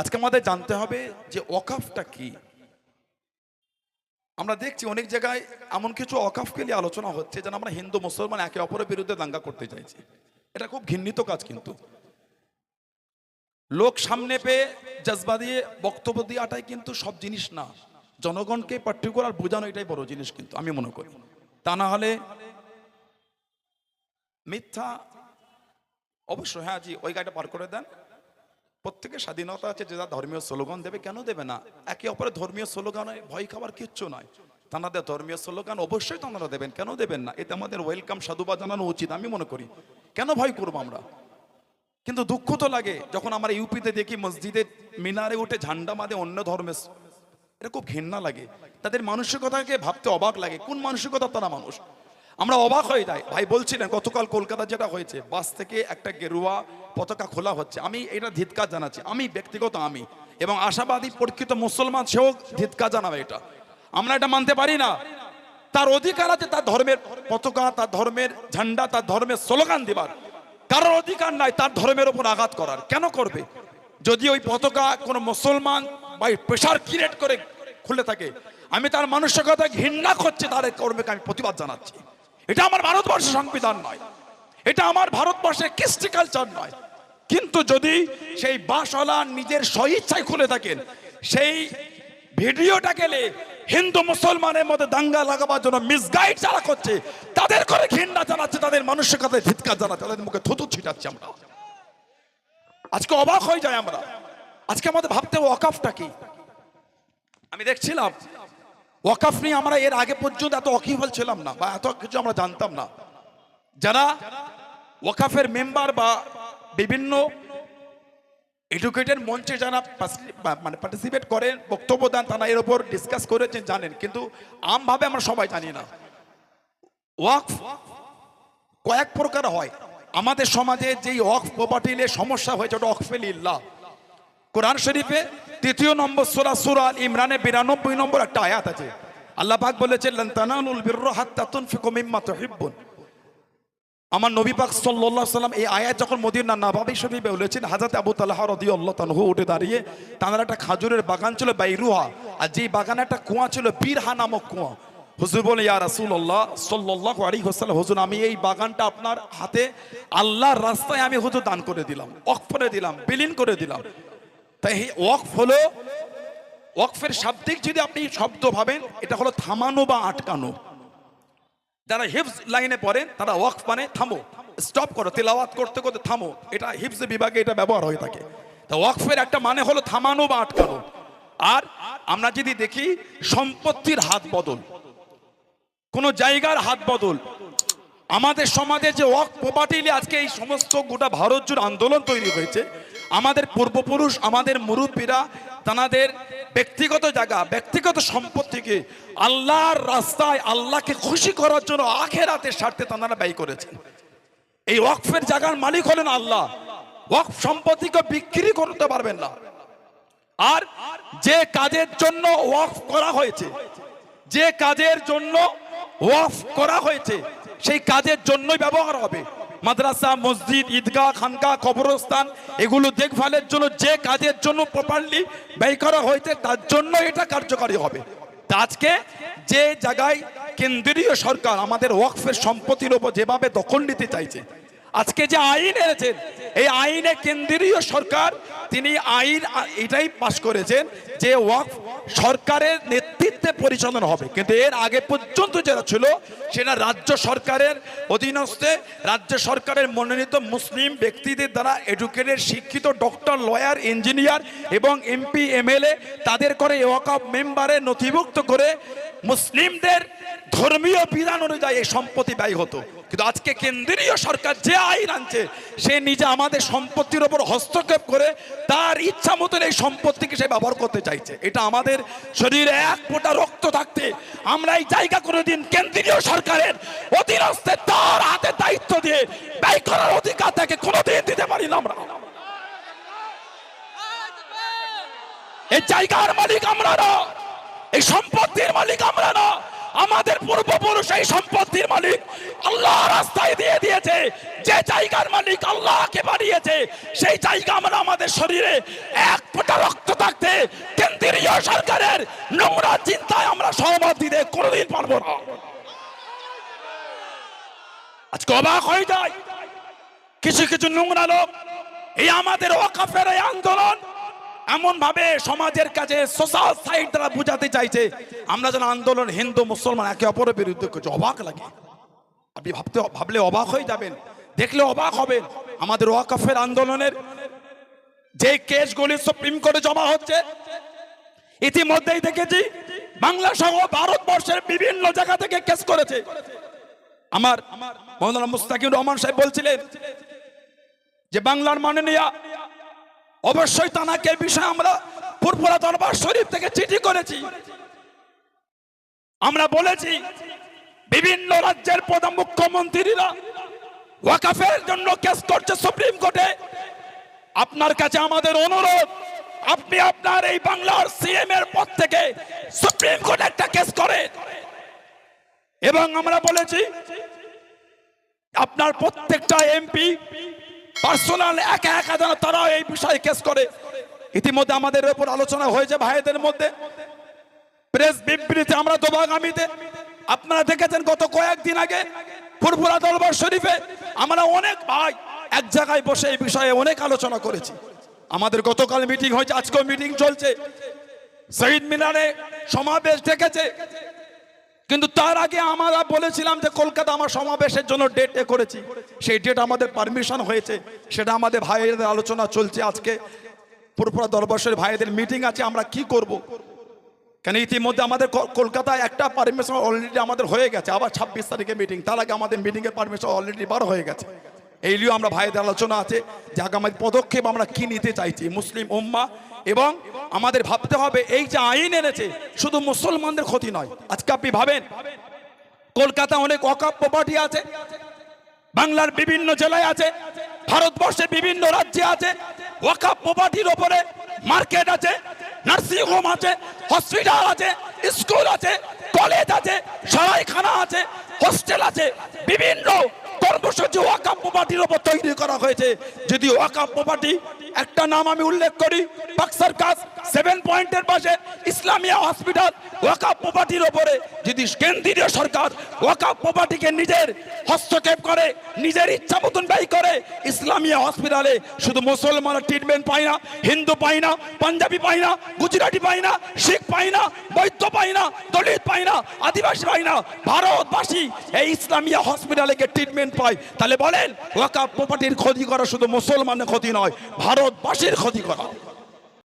আজকে আমাদের জানতে হবে যে ওয়াকাফটা কি। আমরা দেখছি অনেক জায়গায় এমন কিছু অকাফকে নিয়ে আলোচনা হচ্ছে, যেন আমরা হিন্দু, মুসলমান একে অপরের বিরুদ্ধে দাঙ্গা করতে চাইছি। এটা খুব ঘৃণিত কাজ কিন্তু। লোক সামনে পেয়ে জজবা দিয়ে বক্তব্য দেওয়াটাই কিন্তু সব জিনিস না। জনগণকে পার্টিকুলার বোঝানো এটাই বড় জিনিস কিন্তু, আমি মনে করি। তা না হলে মিথ্যা অবশ্যই হ্যাঁ জি, ওই গাড়িটা পার করে দেন। প্রত্যেকের স্বাধীনতা আছে যে যা ধর্মীয় স্লোগান দেবে, কেন দেবে না? একে অপরের ধর্মীয় স্লোগানে ভয় খাবার কিচ্ছু নয়। তাদের ধর্মীয় স্লোগান অবশ্যই তারা দেবেন, কেন দেবেন না? এতে আমাদের ওয়েলকাম সাধুবাদ জানানো উচিত, আমি মনে করি। কেন ভয় করব আমরা? কিন্তু দুঃখ তো লাগে, যখন আমরা ইউপিতে দেখি মসজিদে মিনারে উঠে ঝান্ডা মাদে অন্য ধর্মের এটা খুব ঘৃণা লাগে। তাদের মানসিকতাকে ভাবতে অবাক লাগে, কোন মানসিকতা তারা মানুষ? আমরা অবাক হয়ে যাই। ভাই বলছিলেন গতকাল কলকাতা যেটা হয়েছে, বাস থেকে একটা গেরুয়া পতাকা খোলা হচ্ছে। আমি এটা ধিৎকার জানাচ্ছি। আমি ব্যক্তিগত আমি। এবং আশাবাদী পরীক্ষিত মুসলমান, সেও ধিৎকার জানাবে এটা। আমরা এটা মানতে পারি না। তার অধিকার আছে, তার ধর্মের পতাকা, তার ধর্মের ঝান্ডা, তার ধর্মের স্লোগান দিবার। কারোর অধিকার নাই, তার ধর্মের উপর আঘাত করার। কেন করবে? যদি ওই পতাকা কোনো মুসলমান বা প্রেশার ক্রিয়েট করে খুলে থাকে, আমি তার মানসিকতা ঘৃণা করছে, তার কর্মকে আমি প্রতিবাদ জানাচ্ছি। এটা আমার ভারতবর্ষের সংবিধান নয়। এটা আমার ভারতবর্ষের কৃষ্টি কালচার নয়। কিন্তু যদি সেই বাসওয়ালা নিজের স্বইচ্ছায় খুলে থাকেন, সেই ভিডিওটা গেলে হিন্দু মুসলমানের মধ্যে দাঙ্গা লাগাবার জন্য মিসগাইড যারা করছে, তাদের করে ঘৃণা জানাচ্ছে, তাদের মানসিকতায় ধিৎকার জানাচ্ছে, তাদের মুখে থুতু ছিটাচ্ছে আমরা। আজকে অবাক হয়ে যায় আমরা। আজকে আমাদের ভাবতে ওয়াকাফটা কি? আমি দেখছিলাম ওয়াকাফ নিয়ে আমরা এর আগে পর্যন্ত এত অকিফল ছিলাম না বা এত কিছু আমরা জানতাম না। যারা ওয়াকাফের মেম্বার বা বিভিন্ন এডুকেটেড মঞ্চে যারা মানে পার্টিসিপেট করেন বক্তব্য দেন, তারা এর উপর ডিসকাস করেছেন, জানেন। কিন্তু আমভাবে আমরা সবাই জানি না। ওয়াকফ কয়েক প্রকার হয়। আমাদের সমাজে যেই ওয়াকফ প্রপার্টি নিয়ে সমস্যা হয়েছে, ওটা ওয়াকফে লিল্লাহ। কোরআন শরীফে তৃতীয় নম্বর সূরা সূরা আল ইমরানে বিরানব্বই নম্বর একটা আয়াত আছে। আল্লাহ পাক মিম্মা আমার নবী পাক সাল্লাম এই আয়াত যখন মদিনা নবাবী শরীফে বলেছেন হযরত আবু তালহা রাদিয়াল্লাহু তাআলা উঠে দাঁড়িয়ে তাদের একটা খাজুরের বাগান ছিল বাইরুহা, আর যেই বাগানে একটা কুয়া ছিল বীরহা নামক কুয়া। হুজুর বলে, ইয়া রাসূলুল্লাহ, সাল্লাল্লাহু আলাইহি ওয়াসাল্লাম, হুজুর, আমি এই বাগানটা আপনার হাতে আল্লাহর রাস্তায় আমি হুজুর দান করে দিলাম করে দিলাম, বিলীন করে দিলাম। তাই ওয়াকফ হলো, ওয়াকফের শাব্দিক যদি আপনি শব্দ ভাবেন, এটা হলো থামানো বা আটকানো। যারা হিফজ লাইনে পড়েন তারা ওয়াকফ মানে থামো, স্টপ করো, তেলাওয়াত করতে করতে থামো। এটা হিফজ বিভাগে এটা ব্যবহার হয়ে থাকে। তা ওয়াকফের একটা মানে হলো থামানো বা আটকানো। আর আমরা যদি দেখি, সম্পত্তির হাত বদল। কোন জায়গার হাত বদল। আমাদের সমাজে যে ওয়াক প্রপার্টি আজকে এই সমস্ত গোটা ভারত জুড়ে আন্দোলন তৈরি হয়েছে আমাদের পূর্বপুরুষ, আমাদের মুরব্বীরা তাদের ব্যক্তিগত জায়গা, ব্যক্তিগত সম্পত্তিকে আল্লাহর রাস্তায় আল্লাহকে খুশি করার জন্য আখেরাতের স্বার্থে তারা ব্যয় করেছেন। এই ওয়াকফের জায়গার মালিক হলেন আল্লাহ। ওয়াকফ সম্পত্তিকে বিক্রি করতে পারবেন না। আর যে কাজের জন্য ওয়াকফ করা হয়েছে, যে কাজের জন্য ওয়াকফ করা হয়েছে, সেই কাজের জন্যই ব্যবহার হবে। মাদ্রাসা, মসজিদ, ঈদগাহ খানকা কবরস্থান, এগুলো দেখভালের জন্য, যে কাজের জন্য প্রপারলি ব্যয় করা হয়েছে, তার জন্য এটা কার্যকারী হবে। আজকে যে জায়গায় কেন্দ্রীয় সরকার আমাদের ওয়াকফের সম্পত্তির ওপর যেভাবে দখল নিতে চাইছে, আজকে যে আইন এনেছেন, এই আইনে কেন্দ্রীয় সরকার, তিনি আইন, এটাই পাশ করেছেন যে ওয়াকফ সরকারের নেতৃত্বে পরিচালনা হবে। কিন্তু এর আগে পর্যন্ত যেটা ছিল সেটা রাজ্য সরকারের অধীনস্থে, রাজ্য সরকারের মনোনীত মুসলিম ব্যক্তিদের দ্বারা এডুকেটেড শিক্ষিত ডক্টর লয়ার ইঞ্জিনিয়ার এবং এমপি এমএলএ তাদের করে ওয়াকফ মেম্বারে নথিভুক্ত করে মুসলিমদের ধর্মীয় বিধান অনুযায়ী সম্পত্তি ব্যয় হতো। কিন্তু আজকে কেন্দ্রীয় সরকার যে আইন আনছে, সে নিজে আমাদের সম্পত্তির ওপর হস্তক্ষেপ করে তার ইচ্ছা মতন এই সম্পত্তিকে সে ব্যবহার করতে চাইছে। এটা আমাদের শরীরে এক ফোঁটা রক্ত থাকতে আমরা এই জায়গা করে দিন কেন্দ্রীয় সরকারের অধীনস্থে তার হাতে দায়িত্ব দিয়ে ব্যয় করার অধিকার তাকে কোনোদিন দিতে পারি না আমরা। এই জায়গার মালিক আমরা না, এই সম্পত্তির মালিক আমরা না। আমাদের পূর্বপুরুষ এই সম্পত্তির মালিক আল্লাহ রাস্তায় দিয়ে দিয়েছে। যে জায়গার মালিক আল্লাহকে বানিয়েছে, সেই জায়গা আমরা আমাদের শরীরে এক ফোঁটা রক্ত থাকতে কেন্দ্রীয় সরকারের নোংরা চিন্তায় আমরা সহমত দিতে কোনোদিন পারব না। আজকে অবাক হয়ে যায়। কিছু কিছু নোংরা লোক, এই আমাদের ওয়াকাফের এই আন্দোলন এমন ভাবে সমাজের কাছে সোশ্যাল সাইড দ্বারা বুঝাতে চাইছে, আমরা যেন আন্দোলন হিন্দু, মুসলমান একে অপরের বিরুদ্ধে করছি অবাক লাগে। আপনি ভাবতে, ভাবলে অবাক হয়ে যাবেন, দেখলে অবাক হবেন, আমাদের ওয়াকাফের আন্দোলনের যে কেসগুলি সুপ্রিম কোর্টে জমা হচ্ছে, ইতিমধ্যেই দেখেছি, বাংলা সহ ভারতবর্ষের বিভিন্ন জায়গা থেকে কেস করেছে। আমার মৌলানা মুস্তাকিম রহমান সাহেব বলছিলেন যে, বাংলার মাননীয়া অবশ্যই তানাকে বিষয়ে আমরা ফুরফুরা দরবার শরীফ থেকে চিঠি করেছি। আমরা বলেছি, বিভিন্ন রাজ্যের প্রধান মুখ্যমন্ত্রীরা ওয়াকাফের জন্য কেস করছে সুপ্রিম কোর্টে। আপনার কাছে আমাদের অনুরোধ, আপনি আপনার এই বাংলার সিএম এর পদ থেকে সুপ্রিম কোর্টে একটা কেস করেন। এবং আমরা বলেছি, আপনার প্রত্যেকটা এমপি পার্সোনাল, একা একা যেন তারা এই বিষয়ে কেস করে। ইতিমধ্যে আমাদের ওপর আলোচনা হয়েছে ভাইদের মধ্যে। প্রেস বিবৃতি আমরা দোবাগামীতে আপনারা দেখেছেন গত কয়েকদিন আগে ফুরফুরা দরবার শরীফে আমরা অনেক ভাই এক জায়গায় বসে এই বিষয়ে অনেক আলোচনা করেছি। আমাদের গতকাল মিটিং হয়েছে, আজকেও মিটিং চলছে। শহীদ মিনারে সমাবেশ ডেকেছে। কিন্তু তার আগে আমরা বলেছিলাম যে কলকাতা আমার সমাবেশের জন্য ডেট এ করেছি। সেই ডেট আমাদের পারমিশন হয়েছে। সেটা আমাদের ভাইয়েদের আলোচনা চলছে আজকে। পুরপুরা দরবাসের ভাইয়েদের মিটিং আছে, আমরা কি করব। কেন ইতিমধ্যে আমাদের কলকাতায় একটা পারমিশন অলরেডি আমাদের হয়ে গেছে। আবার ছাব্বিশ তারিখে মিটিং তার আগে আমাদের মিটিংয়ের পারমিশন অলরেডি বার হয়ে গেছে। এই নিয়েও আমরা ভাইদের আলোচনা আছে যে আগামী পদক্ষেপ আমরা কি নিতে চাইছি, মুসলিম উম্মা। এবং আমাদের ভাবতে হবে এই যে আইন এনেছে, শুধু মুসলমানদের ক্ষতি নয়। আজকে আপনি ভাবেন, কলকাতা অনেক অকাপ প্রপার্টি আছে, বাংলার বিভিন্ন জেলায় আছে, ভারতবর্ষের বিভিন্ন রাজ্যে আছে ওয়াকাপ প্রপার্টির ওপরে মার্কেট আছে নার্সিং হোম আছে হসপিটাল আছে স্কুল আছে কলেজ আছে, সরাইখানা আছে হোস্টেল আছে, বিভিন্ন কর্মসূচি ওয়াকাম্প পার্টির ওপর তৈরি করা হয়েছে। যদি ওয়াকাম্প প্রপার্টি একটা নাম আমি উল্লেখ করি, বাক্সার কাজ সেভেন পয়েন্টের পাশে ইসলামিয়া হসপিটাল ওয়াকাপ প্রপার্টির ওপরে। যদি কেন্দ্রীয় সরকার ওয়াকাপ প্রপার্টিকে নিজের হস্তক্ষেপ করে, নিজের ইচ্ছা মতন ব্যয় করে, ইসলামিয়া হসপিটালে শুধু মুসলমানের ট্রিটমেন্ট পায় না, হিন্দু পায় না, পাঞ্জাবি পায় না, গুজরাটি পায় না, শিখ পায় না, বৈদ্য পায় না, দলিত পায় না, আদিবাসী পায় না, ভারতবাসী এই ইসলামিয়া হসপিটালে গিয়ে ট্রিটমেন্ট পায়। তাহলে বলেন ওয়াকাপ প্রপার্টির ক্ষতি করা শুধু মুসলমানের ক্ষতি নয় ভারতবাসীর ক্ষতি করা।